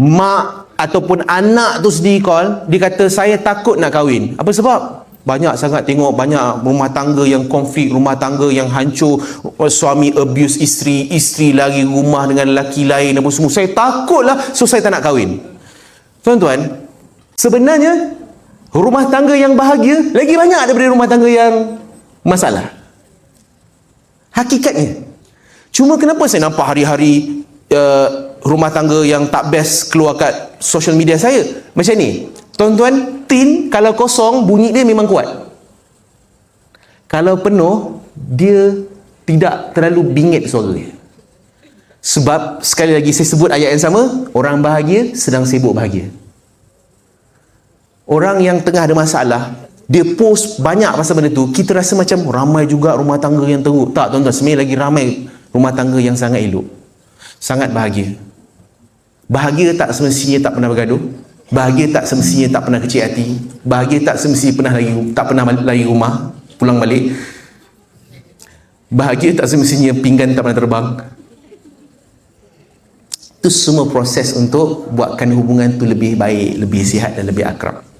mak ataupun anak tu sendiri call dia kata saya takut nak kahwin. Apa sebab? Banyak sangat tengok banyak rumah tangga yang konflik rumah tangga yang hancur suami abuse isteri isteri lari rumah dengan lelaki lain apa semua. Saya takutlah so saya tak nak kahwin. Tuan-tuan sebenarnya rumah tangga yang bahagia lagi banyak daripada rumah tangga yang masalah. Hakikatnya. Cuma kenapa saya nampak hari-hari uh, rumah tangga yang tak best keluar kat social media saya macam ni. Tuan-tuan tin kalau kosong bunyi dia memang kuat. Kalau penuh dia tidak terlalu bingit suara dia. Sebab sekali lagi saya sebut ayat yang sama orang bahagia sedang sibuk bahagia. Orang yang tengah ada masalah dia post banyak pasal benda tu kita rasa macam ramai juga rumah tangga yang teruk tak tuan-tuan sebenarnya lagi ramai rumah tangga yang sangat elok. Sangat bahagia bahagia tak semestinya tak pernah bergaduh? Bahagia tak semestinya tak pernah kecil hati? Bahagia tak semestinya pernah lagi tak pernah lari rumah? Pulang balik? Bahagia tak semestinya pinggan tak pernah terbang? Itu semua proses untuk buatkan hubungan tu lebih baik lebih sihat dan lebih akrab